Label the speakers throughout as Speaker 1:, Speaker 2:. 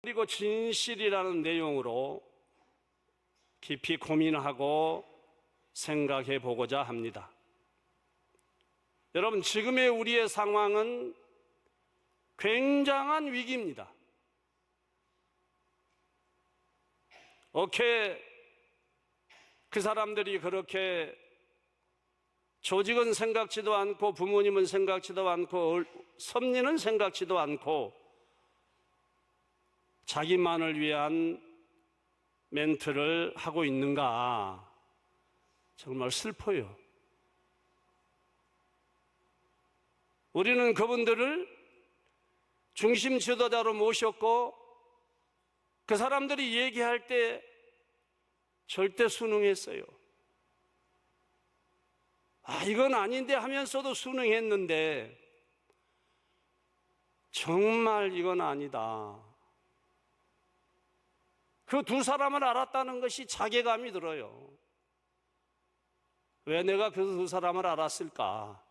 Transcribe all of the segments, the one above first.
Speaker 1: 그리고 진실이라는 내용으로 깊이 고민하고 생각해 보고자 합니다. 여러분, 지금의 우리의 상황은 굉장한 위기입니다. 어떻게 그 사람들이 그렇게 조직은 생각지도 않고 부모님은 생각지도 않고 얼- 섭리는 생각지도 않고 자기만을 위한 멘트를 하고 있는가 정말 슬퍼요. 우리는 그분들을 중심 지도자로 모셨고 그 사람들이 얘기할 때 절대 순응했어요. 아, 이건 아닌데 하면서도 순응했는데 정말 이건 아니다. 그 두 사람을 알았다는 것이 자괴감이 들어요. 왜 내가 그 두 사람을 알았을까?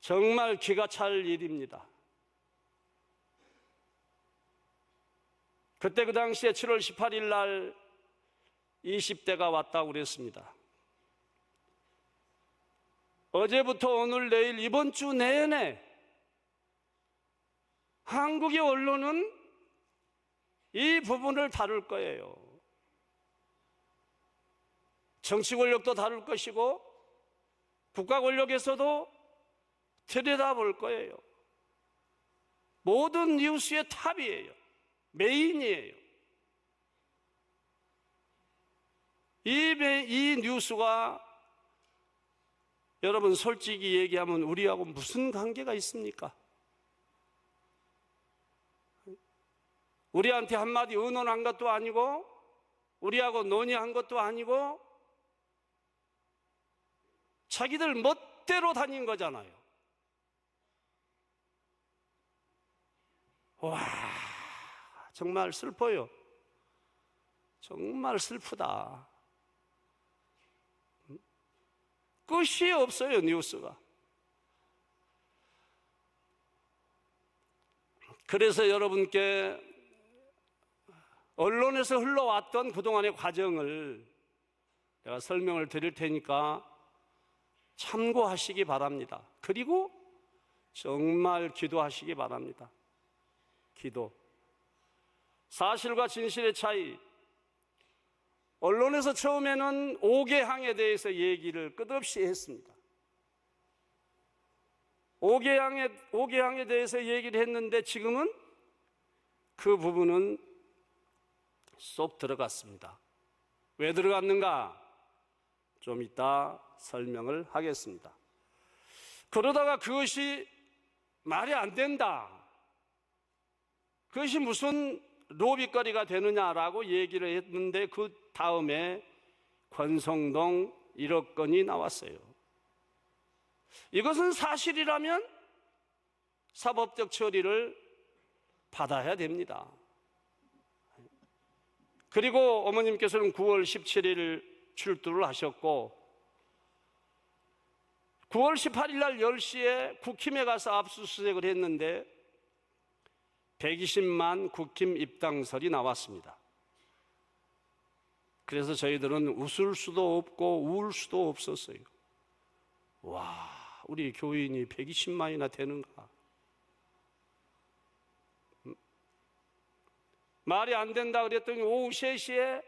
Speaker 1: 정말 기가 찰 일입니다. 그때 그 당시에 7월 18일 날 20대가 왔다고 그랬습니다. 어제부터 오늘 내일 이번 주 내내 한국의 언론은 이 부분을 다룰 거예요. 정치 권력도 다룰 것이고 국가 권력에서도 들여다볼 거예요. 모든 뉴스의 탑이에요. 메인이에요. 이, 메- 이 뉴스가 여러분 솔직히 얘기하면 우리하고 무슨 관계가 있습니까? 우리한테 한마디 의논한 것도 아니고 우리하고 논의한 것도 아니고 자기들 멋대로 다닌 거잖아요. 와, 정말 슬퍼요. 정말 슬프다. 끝이 없어요, 뉴스가. 그래서 여러분께 언론에서 흘러왔던 그동안의 과정을 내가 설명을 드릴 테니까 참고하시기 바랍니다. 그리고 정말 기도하시기 바랍니다. 기도. 사실과 진실의 차이. 언론에서 처음에는 5개항에 대해서 얘기를 끝없이 했습니다. 5개항에, 5개항에 대해서 얘기를 했는데 지금은 그 부분은 쏙 들어갔습니다. 왜 들어갔는가? 좀 이따 설명을 하겠습니다. 그러다가 그것이 말이 안 된다. 그것이 무슨 로비거리가 되느냐라고 얘기를 했는데 그 다음에 권성동 1억 건이 나왔어요. 이것은 사실이라면 사법적 처리를 받아야 됩니다. 그리고 어머님께서는 9월 17일 출두를 하셨고 9월 18일 날 10시에 국힘에 가서 압수수색을 했는데 120만 국힘 입당설이 나왔습니다. 그래서 저희들은 웃을 수도 없고 울 수도 없었어요. 와, 우리 교인이 120만이나 되는가? 말이 안 된다 그랬더니 오후 3시에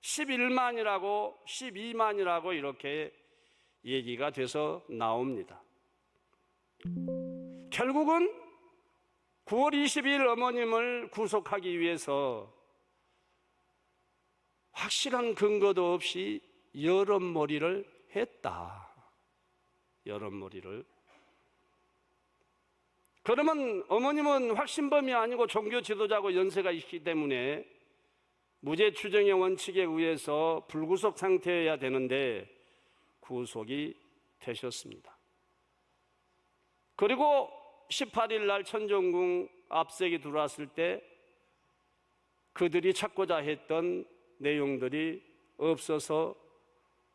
Speaker 1: 11만이라고 12만이라고 이렇게 얘기가 돼서 나옵니다. 결국은 9월 22일 어머님을 구속하기 위해서 확실한 근거도 없이 여론몰이를 했다. 여론몰이를. 그러면 어머님은 확신범이 아니고 종교 지도자고 연세가 있기 때문에 무죄 추정의 원칙에 의해서 불구속 상태여야 되는데 구속이 되셨습니다. 그리고 18일 날 천정궁 압색이 들어왔을 때 그들이 찾고자 했던 내용들이 없어서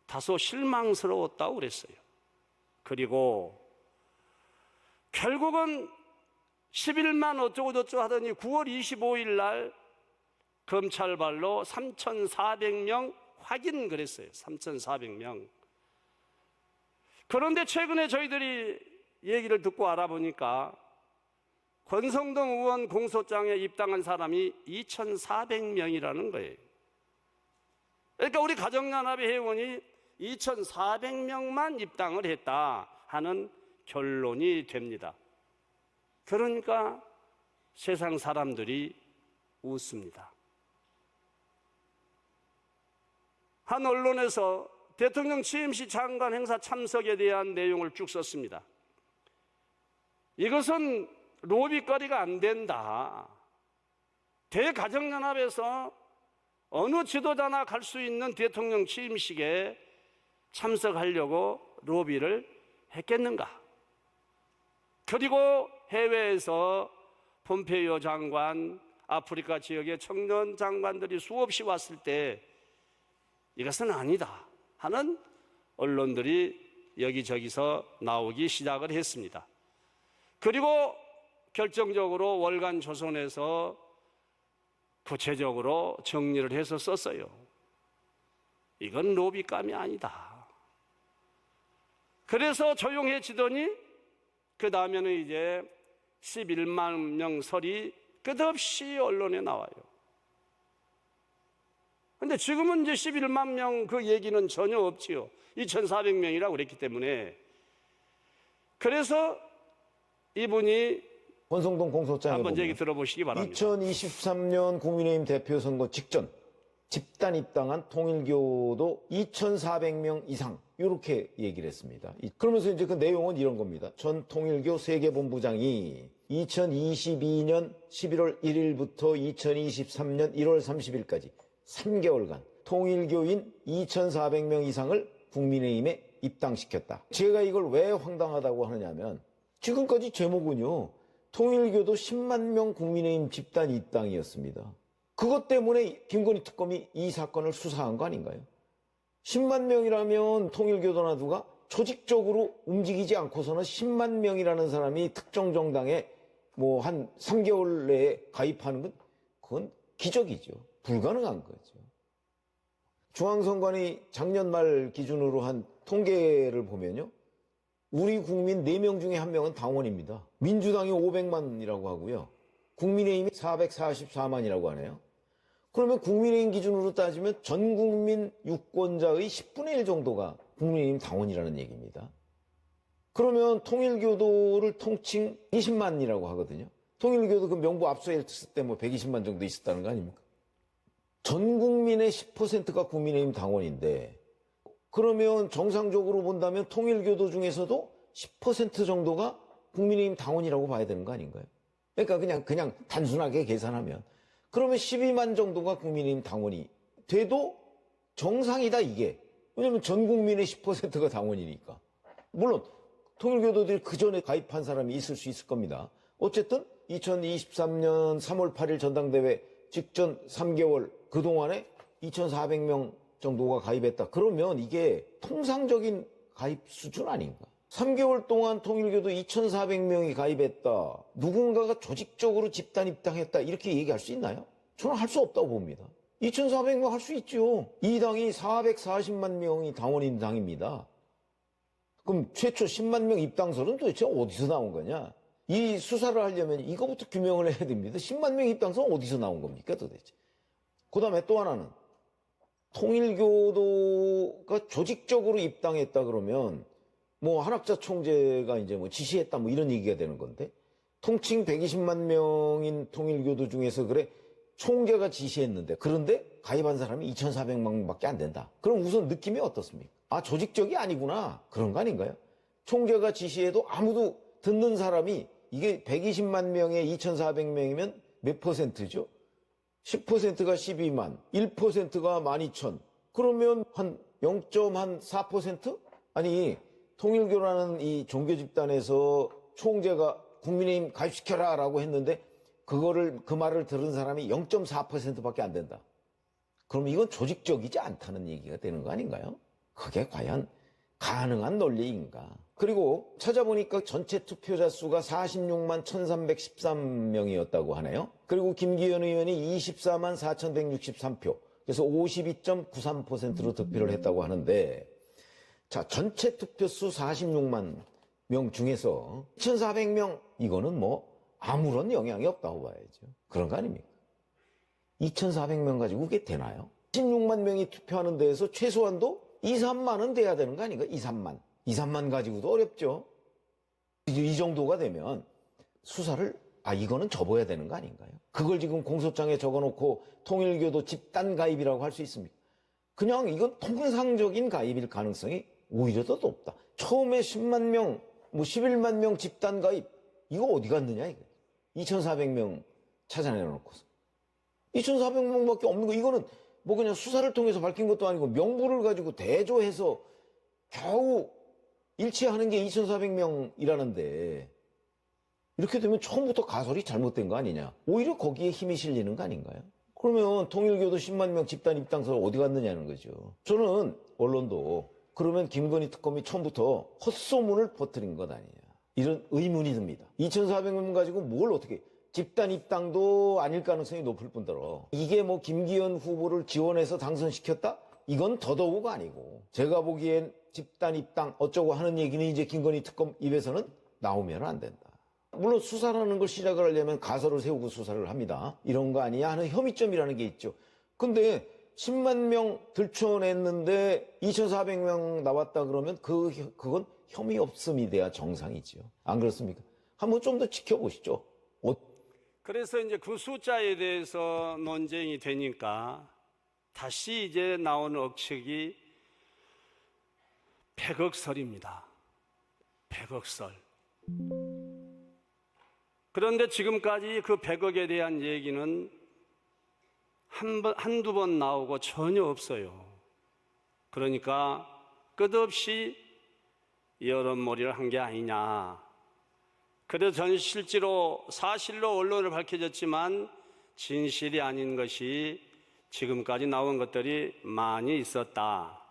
Speaker 1: 다소 실망스러웠다고 그랬어요. 그리고 결국은 11만 어쩌고 저쩌고 하더니 9월 25일 날 검찰발로 3,400명 확인 그랬어요. 3,400명. 그런데 최근에 저희들이 얘기를 듣고 알아보니까 권성동 의원 공소장에 입당한 사람이 2,400명이라는 거예요. 그러니까 우리 가정연합의 회원이 2,400명만 입당을 했다 하는 결론이 됩니다. 그러니까 세상 사람들이 웃습니다. 한 언론에서 대통령 취임식 장관 행사 참석에 대한 내용을 쭉 썼습니다. 이것은 로비거리가 안 된다. 대가정연합에서 어느 지도자나 갈 수 있는 대통령 취임식에 참석하려고 로비를 했겠는가? 그리고 해외에서 폼페이오 장관, 아프리카 지역의 청년 장관들이 수없이 왔을 때 이것은 아니다 하는 언론들이 여기저기서 나오기 시작을 했습니다. 그리고 결정적으로 월간 조선에서 구체적으로 정리를 해서 썼어요. 이건 로비감이 아니다. 그래서 조용해지더니 그 다음에는 이제 11만 명 설이 끝없이 언론에 나와요. 근데 지금은 이제 11만 명 그 얘기는 전혀 없지요. 2,400명이라고 그랬기 때문에. 그래서 이분이
Speaker 2: 권성동 공소장에
Speaker 1: 한번 얘기 들어보시기 바랍니다.
Speaker 2: 2023년 국민의힘 대표 선거 직전 집단 입당한 통일교도 2,400명 이상 이렇게 얘기를 했습니다. 이- 그러면서 이제 그 내용은 이런 겁니다. 전 통일교 세계본부장이 2022년 11월 1일부터 2023년 1월 30일까지 3개월간 통일교인 2,400명 이상을 국민의힘에 입당시켰다. 제가 이걸 왜 황당하다고 하느냐면 지금까지 제목은요. 통일교도 10만 명 국민의힘 집단 입당이었습니다. 그것 때문에 김건희 특검이 이 사건을 수사한 거 아닌가요? 10만 명이라면 통일교도나 누가 조직적으로 움직이지 않고서는 10만 명이라는 사람이 특정 정당에 뭐 한 3개월 내에 가입하는 건 그건 기적이죠. 불가능한 거죠. 중앙선관위 작년 말 기준으로 한 통계를 보면요. 우리 국민 4명 중에 1명은 당원입니다. 민주당이 500만이라고 하고요. 국민의힘이 444만이라고 하네요. 그러면 국민의힘 기준으로 따지면 전 국민 유권자의 10분의 1 정도가 국민의힘 당원이라는 얘기입니다. 그러면 통일교도를 통칭 20만이라고 하거든요. 통일교도 그 명부 압수했을 때 뭐 120만 정도 있었다는 거 아닙니까? 전 국민의 10%가 국민의힘 당원인데 그러면 정상적으로 본다면 통일교도 중에서도 10% 정도가 국민의힘 당원이라고 봐야 되는 거 아닌가요? 그러니까 그냥 그냥 단순하게 계산하면 그러면 12만 정도가 국민의힘 당원이 돼도 정상이다 이게. 왜냐면 전 국민의 10%가 당원이니까. 물론 통일교도들이 그 전에 가입한 사람이 있을 수 있을 겁니다. 어쨌든 2023년 3월 8일 전당대회 직전 3개월 그동안에 2,400명 정도가 가입했다. 그러면 이게 통상적인 가입 수준 아닌가? 3개월 동안 통일교도 2,400명이 가입했다. 누군가가 조직적으로 집단 입당했다. 이렇게 얘기할 수 있나요? 저는 할 수 없다고 봅니다. 2,400명 할 수 있죠. 이 당이 440만 명이 당원인 당입니다. 그럼 최초 10만 명 입당설은 도대체 어디서 나온 거냐? 이 수사를 하려면 이거부터 규명을 해야 됩니다. 10만 명 입당설 어디서 나온 겁니까 도대체? 그 다음에 또 하나는 통일교도가 조직적으로 입당했다 그러면 뭐 한학자 총재가 이제 뭐 지시했다 뭐 이런 얘기가 되는 건데 통칭 120만 명인 통일교도 중에서 그래 총재가 지시했는데 그런데 가입한 사람이 2,400명밖에 안 된다. 그럼 우선 느낌이 어떻습니까? 아 조직적이 아니구나 그런 거 아닌가요? 총재가 지시해도 아무도 듣는 사람이 이게 120만 명에 2,400명이면 몇 퍼센트죠? 10%가 12만, 1%가 12,000. 그러면 한 0.4%? 아니, 통일교라는 이 종교 집단에서 총재가 국민의힘 가입시켜라 라고 했는데 그거를, 그 말을 들은 사람이 0.4%밖에 안 된다. 그럼 이건 조직적이지 않다는 얘기가 되는 거 아닌가요? 그게 과연 가능한 논리인가? 그리고 찾아보니까 전체 투표자 수가 46만 1313명이었다고 하네요. 그리고 김기현 의원이 24만 4163표. 그래서 52.93%로 득표를 했다고 하는데 자, 전체 투표수 46만 명 중에서 2,400명 이거는 뭐 아무런 영향이 없다고 봐야죠. 그런 거 아닙니까? 2,400명 가지고 그게 되나요? 16만 명이 투표하는 데에서 최소한도 2, 3만은 돼야 되는 거 아닌가? 2, 3만. 2, 3만 가지고도 어렵죠. 이 정도가 되면 수사를 아 이거는 접어야 되는 거 아닌가요? 그걸 지금 공소장에 적어놓고 통일교도 집단 가입이라고 할 수 있습니까? 그냥 이건 통상적인 가입일 가능성이 오히려 더 높다. 처음에 10만 명, 뭐 11만 명 집단 가입 이거 어디 갔느냐 이거. 2,400명 찾아내놓고서 2,400명 밖에 없는 거 이거는 뭐 그냥 수사를 통해서 밝힌 것도 아니고 명부를 가지고 대조해서 겨우 일치하는 게 2,400명이라는데 이렇게 되면 처음부터 가설이 잘못된 거 아니냐? 오히려 거기에 힘이 실리는 거 아닌가요? 그러면 통일교도 10만 명 집단 입당서 어디 갔느냐는 거죠. 저는 언론도 그러면 김건희 특검이 처음부터 헛소문을 퍼뜨린 것 아니냐. 이런 의문이 듭니다. 2,400명 가지고 뭘 어떻게 집단 입당도 아닐 가능성이 높을 뿐더러 이게 뭐 김기현 후보를 지원해서 당선시켰다? 이건 더더욱 아니고 제가 보기엔 집단 입당 어쩌고 하는 얘기는 이제 김건희 특검 입에서는 나오면 안 된다. 물론 수사라는 걸 시작을 하려면 가설을 세우고 수사를 합니다. 이런 거 아니야 하는 혐의점이라는 게 있죠. 근데 10만 명 들춰냈는데 2,400명 나왔다 그러면 그 혀- 그건 혐의 없음이 돼야 정상이지요. 안 그렇습니까? 한번 좀 더 지켜보시죠. 어,
Speaker 1: 그래서 이제 그 숫자에 대해서 논쟁이 되니까 다시 이제 나오는 억측이 100억설입니다. 100억설. 그런데 지금까지 그 100억에 대한 얘기는 한 번, 한두 번 나오고 전혀 없어요. 그러니까 끝없이 여론몰이를 한 게 아니냐. 그래서 전 실제로 사실로 언론을 밝혀졌지만 진실이 아닌 것이 지금까지 나온 것들이 많이 있었다.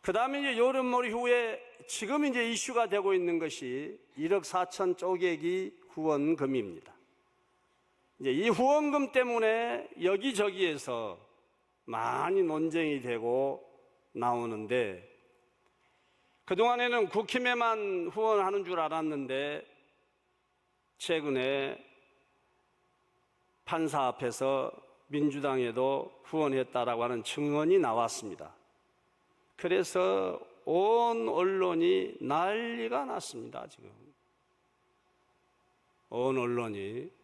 Speaker 1: 그 다음에 이제 여름몰이 후에 지금 이제 이슈가 되고 있는 것이 1억 4천 쪼개기 후원금입니다. 이제 이 후원금 때문에 여기저기에서 많이 논쟁이 되고 나오는데 그동안에는 국힘에만 후원하는 줄 알았는데 최근에 판사 앞에서 민주당에도 후원했다라고 하는 증언이 나왔습니다. 그래서 온 언론이 난리가 났습니다, 지금. 온 언론이.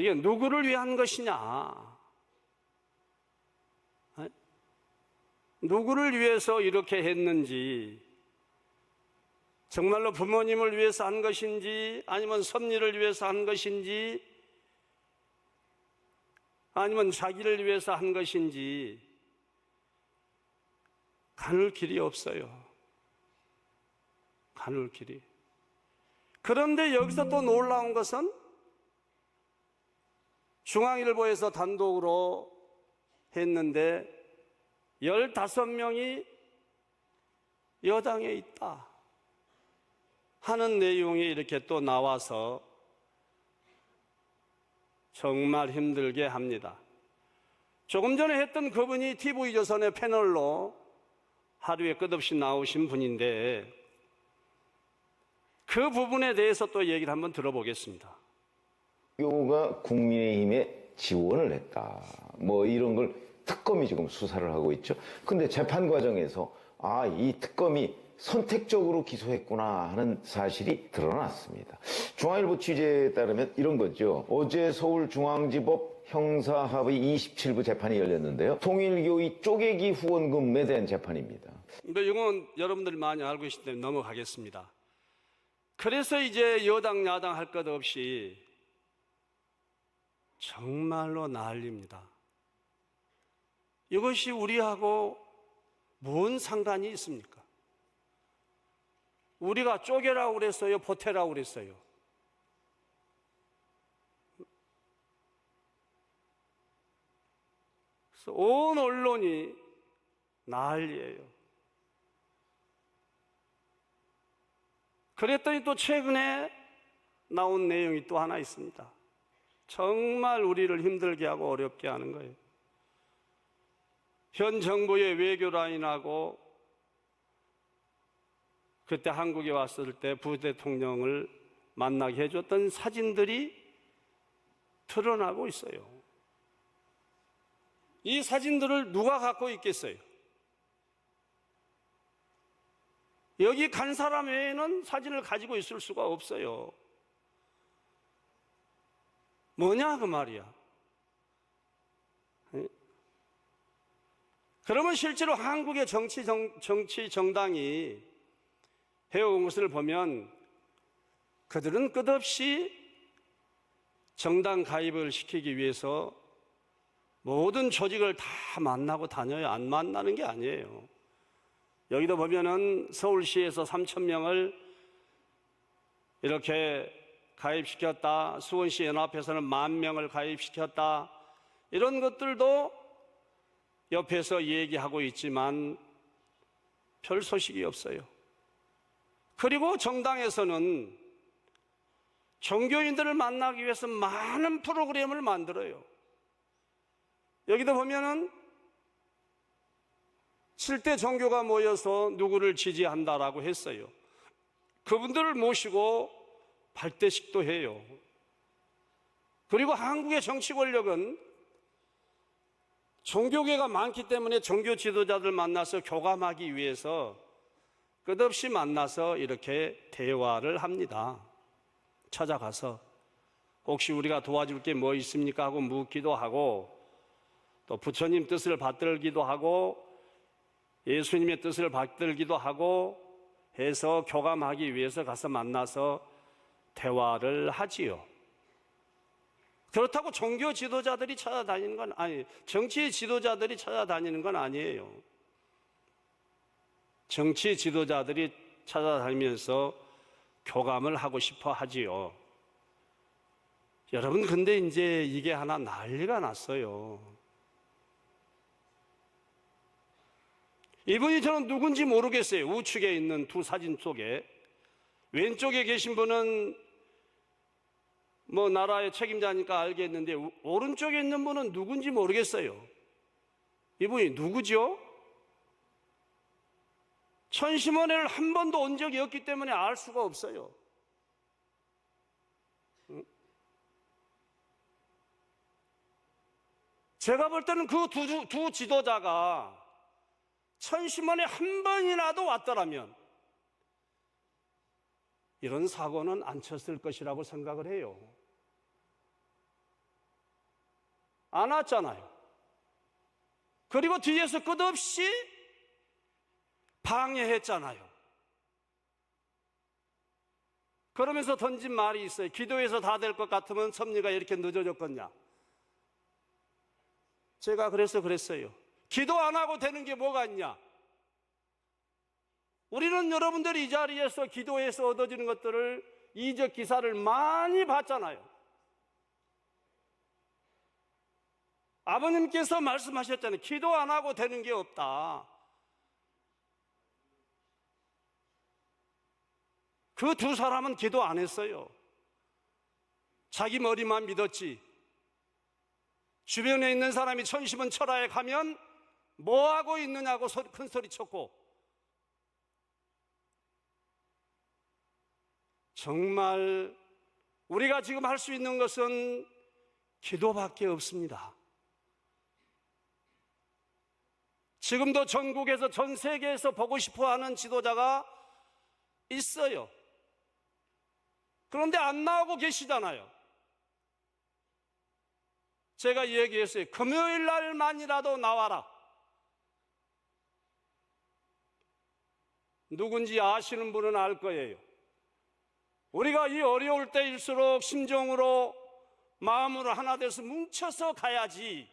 Speaker 1: 이게 누구를 위한 것이냐? 누구를 위해서 이렇게 했는지, 정말로 부모님을 위해서 한 것인지, 아니면 섭리를 위해서 한 것인지, 아니면 자기를 위해서 한 것인지, 가눌 길이 없어요. 가눌 길이. 그런데 여기서 또 놀라운 것은 중앙일보에서 단독으로 했는데 15명이 여당에 있다 하는 내용이 이렇게 또 나와서 정말 힘들게 합니다. 조금 전에 했던 그분이 TV조선의 패널로 하루에 끝없이 나오신 분인데 그 부분에 대해서 또 얘기를 한번 들어보겠습니다.
Speaker 2: 교가 국민의힘에 지원을 했다. 뭐 이런 걸 특검이 지금 수사를 하고 있죠. 근데 재판 과정에서 아, 이 특검이 선택적으로 기소했구나 하는 사실이 드러났습니다. 중앙일보 취재에 따르면 이런 거죠. 어제 서울중앙지법 형사합의 27부 재판이 열렸는데요. 통일교의 쪼개기 후원금에 대한 재판입니다.
Speaker 1: 근데 이건 여러분들이 많이 알고 계시기 때문에 넘어가겠습니다. 그래서 이제 여당, 야당 할 것 없이 정말로 난립니다. 이것이 우리하고 뭔 상관이 있습니까? 우리가 쪼개라고 그랬어요? 보태라고 그랬어요? 온 언론이 난리예요. 그랬더니 또 최근에 나온 내용이 또 하나 있습니다. 정말 우리를 힘들게 하고 어렵게 하는 거예요. 현 정부의 외교 라인하고 그때 한국에 왔을 때 부대통령을 만나게 해줬던 사진들이 드러나고 있어요. 이 사진들을 누가 갖고 있겠어요? 여기 간 사람 외에는 사진을 가지고 있을 수가 없어요. 뭐냐 그 말이야. 예? 그러면 실제로 한국의 정치 정, 정치 정당이 해온 것을 보면 그들은 끝없이 정당 가입을 시키기 위해서 모든 조직을 다 만나고 다녀요. 안 만나는 게 아니에요. 여기도 보면은 서울시에서 3천 명을 이렇게 가입시켰다. 수원시 연합에서는 만 명을 가입시켰다. 이런 것들도 옆에서 얘기하고 있지만 별 소식이 없어요. 그리고 정당에서는 종교인들을 만나기 위해서 많은 프로그램을 만들어요. 여기도 보면은 7대 종교가 모여서 누구를 지지한다라고 했어요. 그분들을 모시고 발대식도 해요. 그리고 한국의 정치 권력은 종교계가 많기 때문에 종교 지도자들 만나서 교감하기 위해서 끝없이 만나서 이렇게 대화를 합니다. 찾아가서 혹시 우리가 도와줄 게 뭐 있습니까 하고 묻기도 하고 또 부처님 뜻을 받들기도 하고 예수님의 뜻을 받들기도 하고 해서 교감하기 위해서 가서 만나서 대화를 하지요. 그렇다고 종교 지도자들이 찾아다니는 건 아니, 정치 지도자들이 찾아다니는 건 아니에요. 정치 지도자들이 찾아다니면서 교감을 하고 싶어 하지요. 여러분, 근데 이제 이게 하나 난리가 났어요. 이분이 저는 누군지 모르겠어요. 우측에 있는 두 사진 속에. 왼쪽에 계신 분은 뭐 나라의 책임자니까 알겠는데 오른쪽에 있는 분은 누군지 모르겠어요. 이분이 누구죠? 천심원회를 한 번도 온 적이 없기 때문에 알 수가 없어요. 제가 볼 때는 그 두 두 지도자가 천심원에 한 번이라도 왔더라면 이런 사고는 안 쳤을 것이라고 생각을 해요. 안 왔잖아요. 그리고 뒤에서 끝없이 방해했잖아요. 그러면서 던진 말이 있어요. 기도해서 다 될 것 같으면 섭리가 이렇게 늦어졌겠냐? 제가 그래서 그랬어요. 기도 안 하고 되는 게 뭐가 있냐? 우리는 여러분들이 이 자리에서 기도해서 얻어지는 것들을 이적 기사를 많이 봤잖아요. 아버님께서 말씀하셨잖아요. 기도 안 하고 되는 게 없다. 그 두 사람은 기도 안 했어요. 자기 머리만 믿었지. 주변에 있는 사람이 천심은 철화에 가면 뭐 하고 있느냐고 큰 소리 쳤고 정말 우리가 지금 할 수 있는 것은 기도밖에 없습니다. 지금도 전국에서 전 세계에서 보고 싶어 하는 지도자가 있어요. 그런데 안 나오고 계시잖아요. 제가 얘기했어요. 금요일 날만이라도 나와라. 누군지 아시는 분은 알 거예요. 우리가 이 어려울 때일수록 심정으로 마음으로 하나 돼서 뭉쳐서 가야지.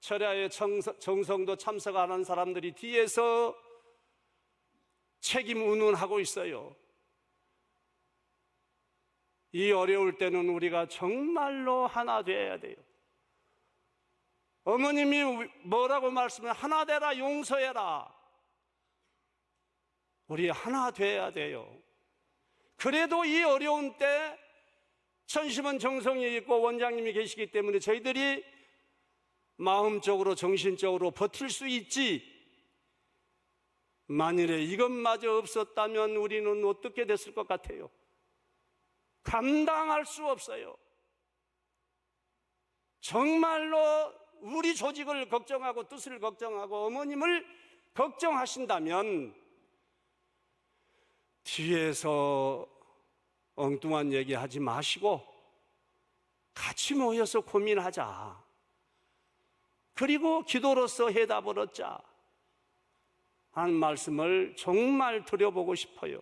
Speaker 1: 철야의 정성도 참석 안 한 사람들이 뒤에서 책임 운운하고 있어요. 이 어려울 때는 우리가 정말로 하나 돼야 돼요. 어머님이 뭐라고 말씀해? 하나 되라, 용서해라. 우리 하나 돼야 돼요. 그래도 이 어려운 때 천심은 정성이 있고 원장님이 계시기 때문에 저희들이 마음적으로 정신적으로 버틸 수 있지. 만일에 이것마저 없었다면 우리는 어떻게 됐을 것 같아요? 감당할 수 없어요. 정말로 우리 조직을 걱정하고 뜻을 걱정하고 어머님을 걱정하신다면 뒤에서 엉뚱한 얘기 하지 마시고 같이 모여서 고민하자. 그리고 기도로서 해답을 얻자. 하는 말씀을 정말 드려보고 싶어요.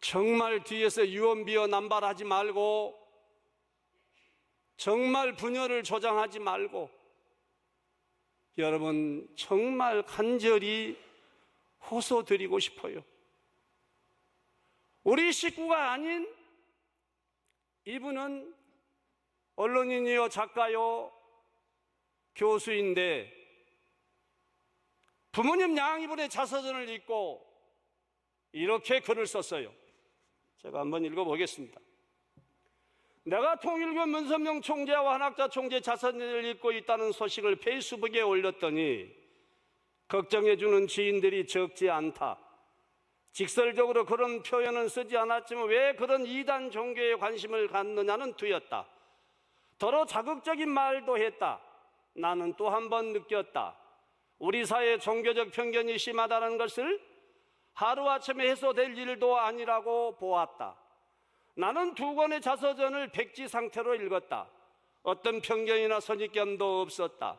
Speaker 1: 정말 뒤에서 유언비어 남발하지 말고 정말 분열을 조장하지 말고 여러분 정말 간절히 호소드리고 싶어요. 우리 식구가 아닌 이분은 언론인이요 작가요 교수인데 부모님 양이분의 자서전을 읽고 이렇게 글을 썼어요. 제가 한번 읽어보겠습니다. 내가 통일교 문선명 총재와 한학자 총재 자서전을 읽고 있다는 소식을 페이스북에 올렸더니 걱정해주는 지인들이 적지 않다. 직설적으로 그런 표현은 쓰지 않았지만 왜 그런 이단 종교에 관심을 갖느냐는 두였다. 더러 자극적인 말도 했다. 나는 또 한 번 느꼈다. 우리 사회 종교적 편견이 심하다는 것을 하루아침에 해소될 일도 아니라고 보았다. 나는 두 권의 자서전을 백지 상태로 읽었다. 어떤 편견이나 선입견도 없었다.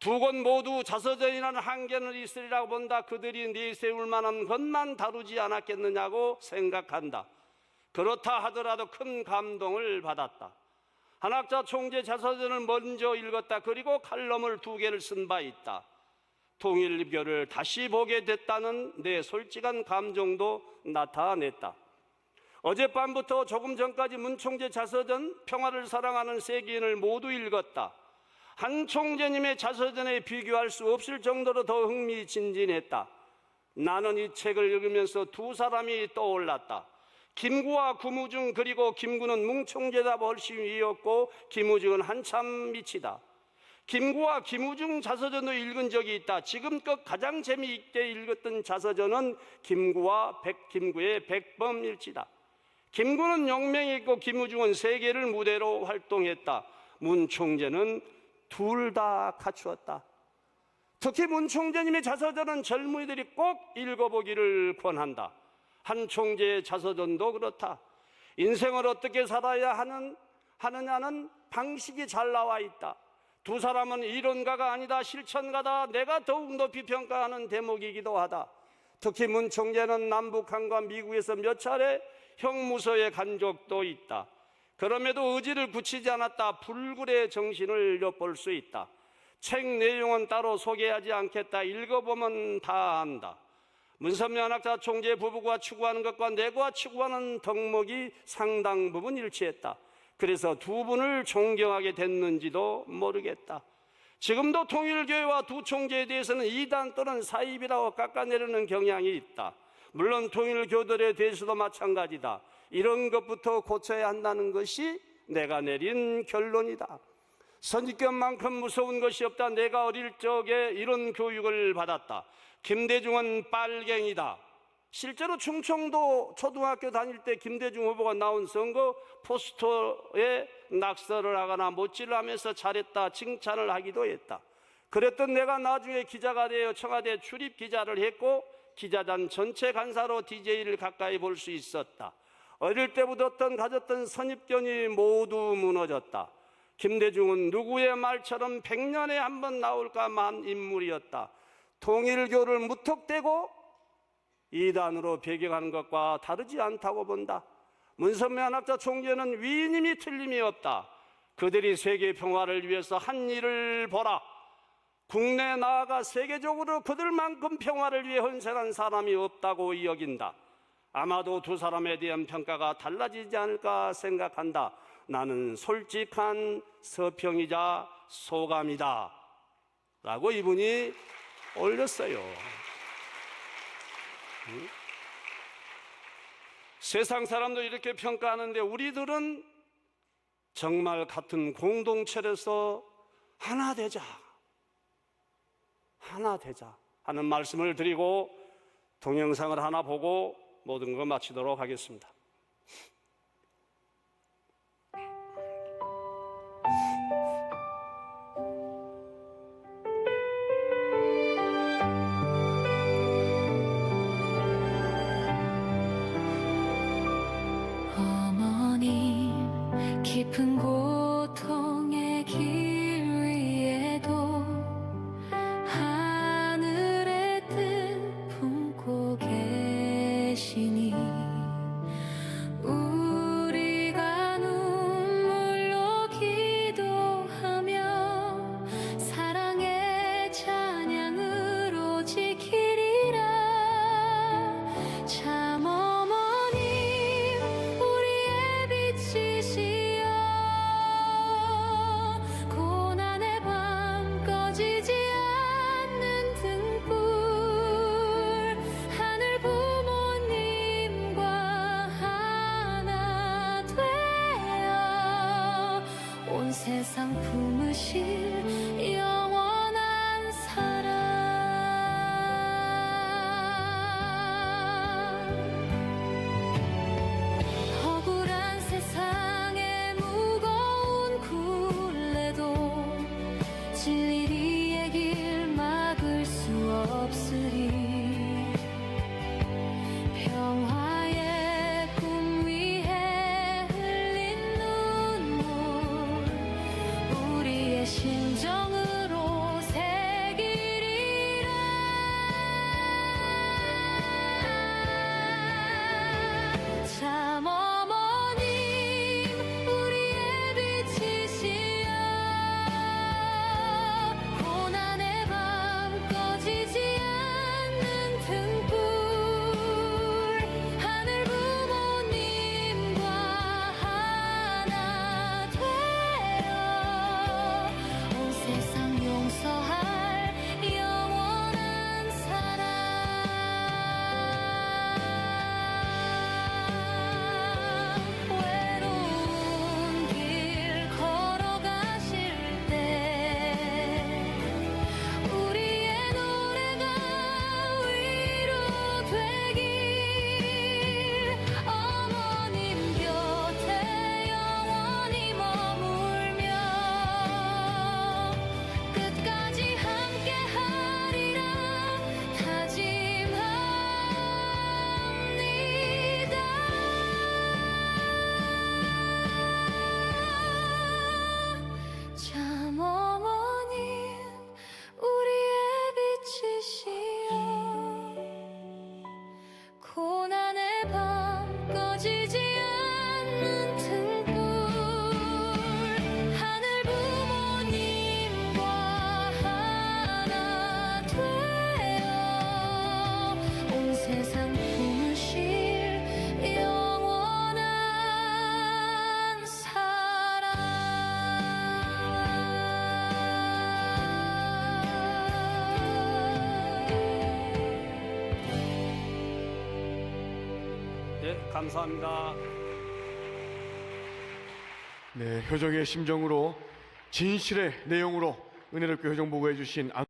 Speaker 1: 두 권 모두 자서전이라는 한계는 있으리라고 본다. 그들이 내세울 만한 것만 다루지 않았겠느냐고 생각한다. 그렇다 하더라도 큰 감동을 받았다. 한학자 총재 자서전을 먼저 읽었다. 그리고 칼럼을 두 개를 쓴 바 있다. 통일교를 다시 보게 됐다는 내 솔직한 감정도 나타냈다. 어젯밤부터 조금 전까지 문 총재 자서전 평화를 사랑하는 세계인을 모두 읽었다. 한 총재님의 자서전에 비교할 수 없을 정도로 더 흥미진진했다. 나는 이 책을 읽으면서 두 사람이 떠올랐다. 김구와 구무중 그리고 김구는 뭉총재다 훨씬 위였고 김우중은 한참 미치다. 김구와 김우중 자서전도 읽은 적이 있다. 지금껏 가장 재미있게 읽었던 자서전은 김구와 백, 김구의 백범일치다. 김구는 용맹이 있고 김우중은 세계를 무대로 활동했다. 문 총재는 둘 다 갖추었다. 특히 문 총재님의 자서전은 젊은이들이 꼭 읽어보기를 권한다. 한 총재의 자서전도 그렇다. 인생을 어떻게 살아야 하는, 하느냐는 방식이 잘 나와 있다. 두 사람은 이론가가 아니다 실천가다 내가 더욱 높이 평가하는 대목이기도 하다. 특히 문 총재는 남북한과 미국에서 몇 차례 형무소에 간 적도 있다. 그럼에도 의지를 굳히지 않았다. 불굴의 정신을 엿볼 수 있다. 책 내용은 따로 소개하지 않겠다. 읽어보면 다 안다. 문선명 학자 총재 부부가 추구하는 것과 내가 추구하는 덕목이 상당 부분 일치했다. 그래서 두 분을 존경하게 됐는지도 모르겠다. 지금도 통일교회와 두 총재에 대해서는 이단 또는 사입이라고 깎아내리는 경향이 있다. 물론 통일교들에 대해서도 마찬가지다. 이런 것부터 고쳐야 한다는 것이 내가 내린 결론이다. 선입견만큼 무서운 것이 없다. 내가 어릴 적에 이런 교육을 받았다. 김대중은 빨갱이다. 실제로 충청도 초등학교 다닐 때 김대중 후보가 나온 선거 포스터에 낙서를 하거나 못질을 하면서 잘했다 칭찬을 하기도 했다. 그랬던 내가 나중에 기자가 되어 청와대 출입 기자를 했고 기자단 전체 간사로 DJ를 가까이 볼 수 있었다. 어릴 때 묻었던 가졌던 선입견이 모두 무너졌다. 김대중은 누구의 말처럼 백년에 한 번 나올까 만 인물이었다. 통일교를 무턱대고 이단으로 배격하는 것과 다르지 않다고 본다. 문선명 학자 총재는 위인임이 틀림이 없다. 그들이 세계 평화를 위해서 한 일을 보라. 국내 나아가 세계적으로 그들만큼 평화를 위해 헌신한 사람이 없다고 여긴다. 아마도 두 사람에 대한 평가가 달라지지 않을까 생각한다.
Speaker 3: 나는 솔직한 서평이자 소감이다. 라고 이분이 올렸어요. 응? 세상 사람도 이렇게 평가하는데 우리들은 정말 같은 공동체로서 하나 되자. 하나 되자. 하는 말씀을 드리고 동영상을 하나 보고 모든 거 마치도록 하겠습니다. 감사합니다.
Speaker 4: 네, 효정의 심정으로 진실의 내용으로 은혜롭게 효정 보고해 주신